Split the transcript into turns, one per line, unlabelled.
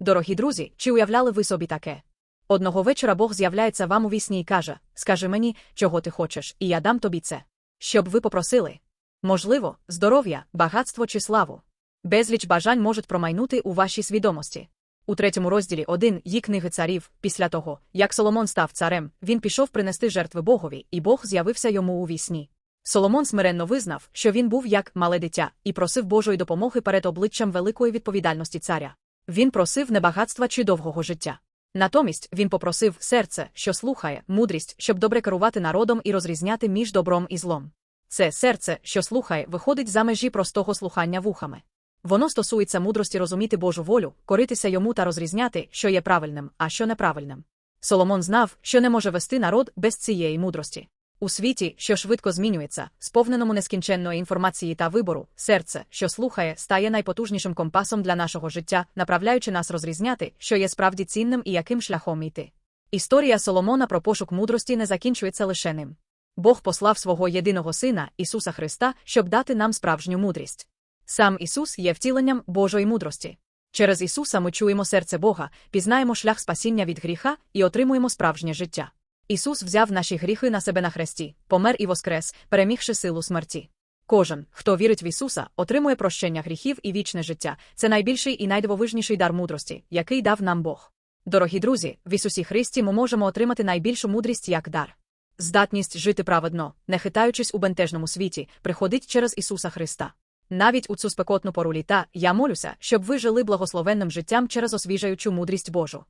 Дорогі друзі, чи уявляли ви собі таке? Одного вечора Бог з'являється вам у вісні і каже: Скажи мені, чого ти хочеш, і я дам тобі це. Щоб ви попросили. Можливо, здоров'я, багатство чи славу. Безліч бажань можуть промайнути у вашій свідомості. У третьому розділі один її книги царів, після того, як Соломон став царем, він пішов принести жертви Богові, і Бог з'явився йому у вісні. Соломон смиренно визнав, що він був як мале дитя, і просив Божої допомоги перед обличчям великої відповідальності царя. Він просив не багатства чи довгого життя. Натомість він попросив серце, що слухає, мудрість, щоб добре керувати народом і розрізняти між добром і злом. Це серце, що слухає, виходить за межі простого слухання вухами. Воно стосується мудрості розуміти Божу волю, коритися йому та розрізняти, що є правильним, а що неправильним. Соломон знав, що не може вести народ без цієї мудрості. У світі, що швидко змінюється, сповненому нескінченної інформації та вибору, серце, що слухає, стає найпотужнішим компасом для нашого життя, направляючи нас розрізняти, що є справді цінним і яким шляхом йти. Історія Соломона про пошук мудрості не закінчується лише ним. Бог послав свого єдиного Сина, Ісуса Христа, щоб дати нам справжню мудрість. Сам Ісус є втіленням Божої мудрості. Через Ісуса ми чуємо серце Бога, пізнаємо шлях спасіння від гріха і отримуємо справжнє життя. Ісус взяв наші гріхи на себе на хресті, помер і воскрес, перемігши силу смерті. Кожен, хто вірить в Ісуса, отримує прощення гріхів і вічне життя. Це найбільший і найдивовижніший дар мудрості, який дав нам Бог. Дорогі друзі, в Ісусі Христі ми можемо отримати найбільшу мудрість як дар. Здатність жити праведно, не хитаючись у бентежному світі, приходить через Ісуса Христа. Навіть у цю спекотну пору літа я молюся, щоб ви жили благословенним життям через освіжаючу мудрість Божу.